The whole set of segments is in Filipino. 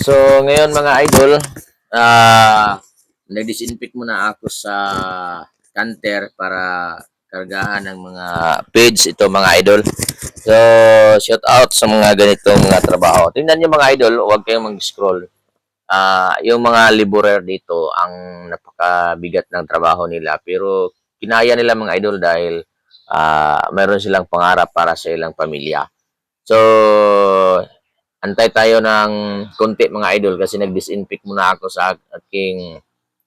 So, ngayon mga idol, ah nag-disinfect muna ako sa canter para kargahan ng mga page ito mga idol. So, shout out sa mga ganitong mga trabaho. Tingnan niyo mga idol, huwag kayong mag-scroll. Ah, yung mga laborer dito ang napakabigat ng trabaho nila pero kinaya nila mga idol dahil ah meron silang pangarap para sa ilang pamilya. So, antay tayo ng konti mga idol kasi nag-disinfect muna ako sa aking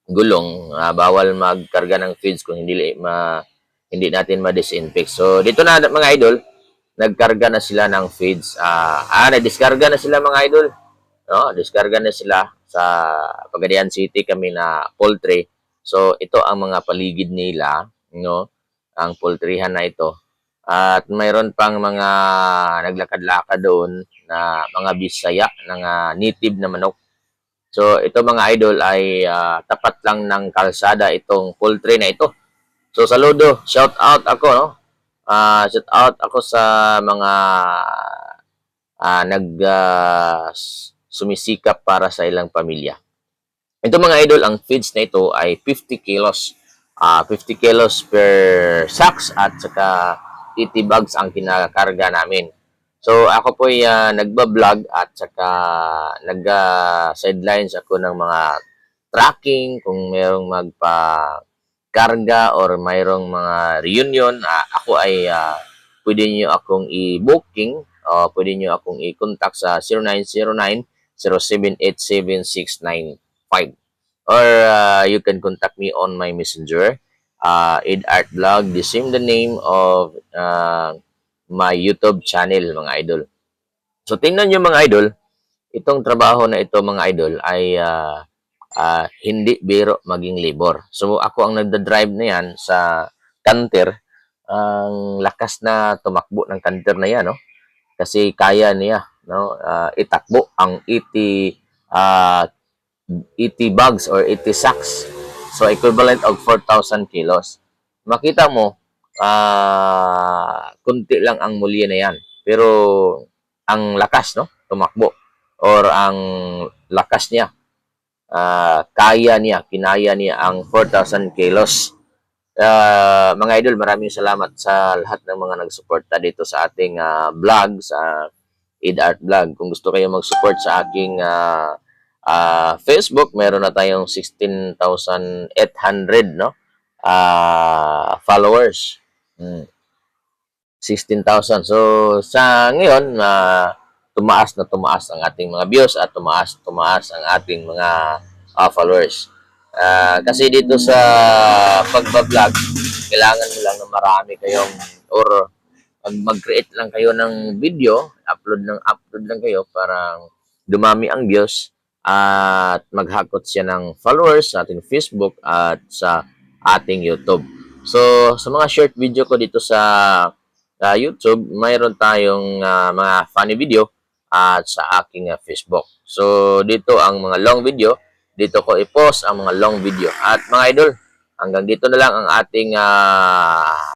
gulong. Ah, bawal magkarga ng feeds kung hindi ma hindi natin ma-disinfect. So, dito na mga idol, nagkarga na sila ng feeds. Ah, ah nag-diskarga na sila mga idol. No, diskarga na sila sa Pagadian City kami na poultry. So, ito ang mga paligid nila, no? Ang poultryhan na ito. At mayroon pang mga naglakad-lakad doon na mga bisaya ng ah, native na manok. So, ito mga idol ay ah, tapat lang ng kalsada itong poultry na ito. So, saludo, shout out ako, no? Ah, shout out ako sa mga ah, nag s- sumisikap para sa ilang pamilya. Ito mga idol, ang feeds na ito ay 50 kilos. Ah, 50 kilos per sacks at saka 80 bags ang kinakarga namin. So ako po ay ah, nagba-vlog at saka nag-sidelines ako ng mga tracking kung mayroong magpa karga or mayroong mga reunion, ah, ako ay ah, pwede niyo akong i-booking o pwede niyo akong i-contact sa 0909-0787695 or ah, you can contact me on my messenger uh, Ed Art Vlog the same the name of ah, my YouTube channel mga idol. So tingnan niyo mga idol itong trabaho na ito mga idol ay ah, ah, hindi biro maging labor. So ako ang nagda-drive na yan sa canter ang lakas na tumakbo ng canter na yan no? Kasi kaya niya no? Ah, itakbo ang 80 ah 80 bags or 80 sacks. So, equivalent of 4,000 kilos. Makita mo, ah kunti lang ang mulya na yan. Pero, ang lakas, no? Tumakbo. Or ang lakas niya. ah kaya niya, kinaya niya ang 4,000 kilos. Ah, mga idol, maraming salamat sa lahat ng mga nagsuporta dito sa ating ah, vlog, sa Id Art Vlog. Kung gusto kayo mag-support sa aking ah, ah, Facebook, meron na tayong 16,800 no? Ah, followers. Hmm. 16,000. So, sa ngayon, na tumaas na tumaas ang ating mga views at tumaas tumaas ang ating mga ah, followers. Ah, kasi dito sa pagbablog, kailangan mo lang na marami kayong or mag-create lang kayo ng video, upload ng upload lang kayo para dumami ang views at maghakot siya ng followers sa ating Facebook at sa ating YouTube. So, sa mga short video ko dito sa sa YouTube, mayroon tayong ah, mga funny video at sa aking ah, Facebook. So, dito ang mga long video. Dito ko i-post ang mga long video. At mga idol, hanggang dito na lang ang ating ah,